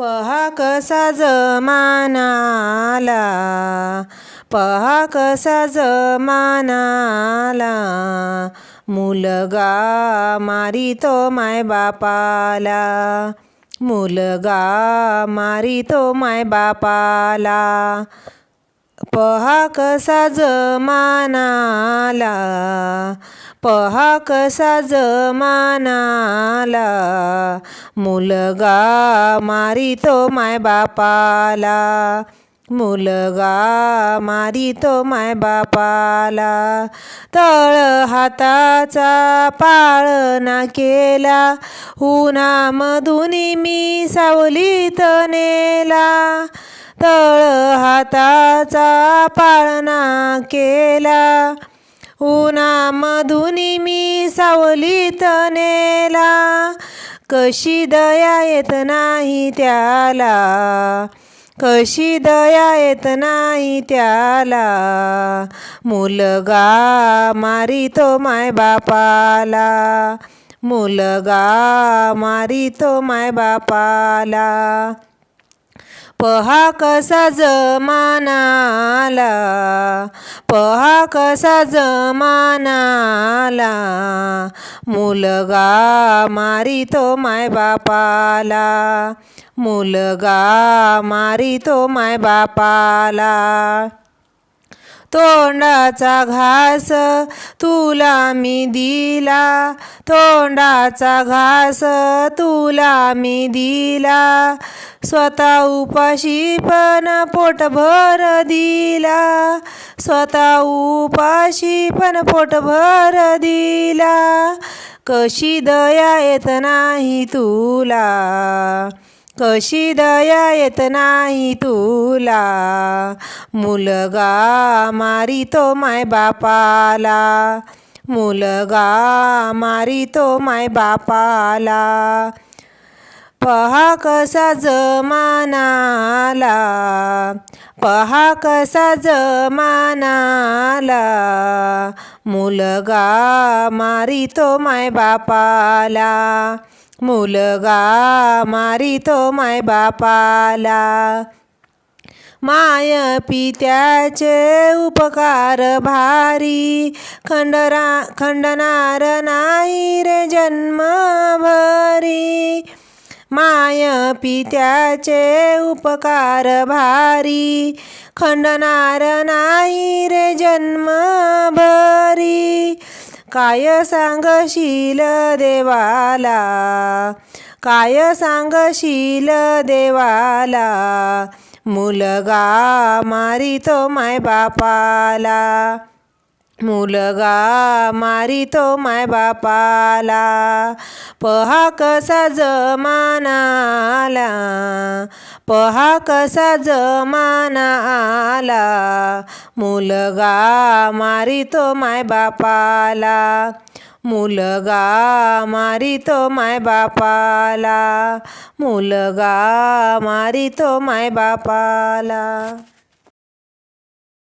पहा कसा जमानाला पहा कसा जमानाला मुलगा मारितो मायबापाला मुलगा मारितो मायबापाला पहा कसा जमानाला पहा कसा जमानाला मुलगा मारितो मायबापाला मुलगा मारितो मायबापाला तळ हाताचा पाळणा केला. उन्हामधून मी सावलीत नेला. तळ हाताचा पाळणा केला. उन्हामधून मी सावलीत नेला. कशी दया येत नाही त्याला? कशी दया येत नाही त्याला? मुलगा मारितो मायबापाला मुलगा मारितो मायबापाला पहा कसा जमानाला पहा कसा जमानाला. मुलगा मारितो मायबापाला मुलगा मारितो मायबापाला तोंडाचा घास तुला मी दिला. तोंडाचा घास तुला मी दिला. स्वतः उपाशी पण पोटभर दिला. स्वतः उपाशी पण पोटभर दिला. कशी दया येत नाही तुला? कशी दया येत नाही तुला? मुलगा मारितो मायबापाला मुलगा मारितो मायबापाला पहा कसा जमानाला. पहा कसा जमाना आला मुलगा मारितो मायबापाला मुलगा मारितो मायबापाला माय पित्याचे उपकार भारी खंडरा खंडणार नाही रे जन्मभरी. माय पित्याचे उपकार भारी खंडणार नाही रे जन्मभरी. काय सांगशील देवाला? काय सांगशील देवाला? मुलगा मारितो मायबापाला. मुलगा मारितो माय बापाला पहा कसा जमाना आला पहा कसा जमाना आला मुलगा मारितो माय बापाला मुलगा मारितो माय बापाला मुलगा मारितो माय बापाला.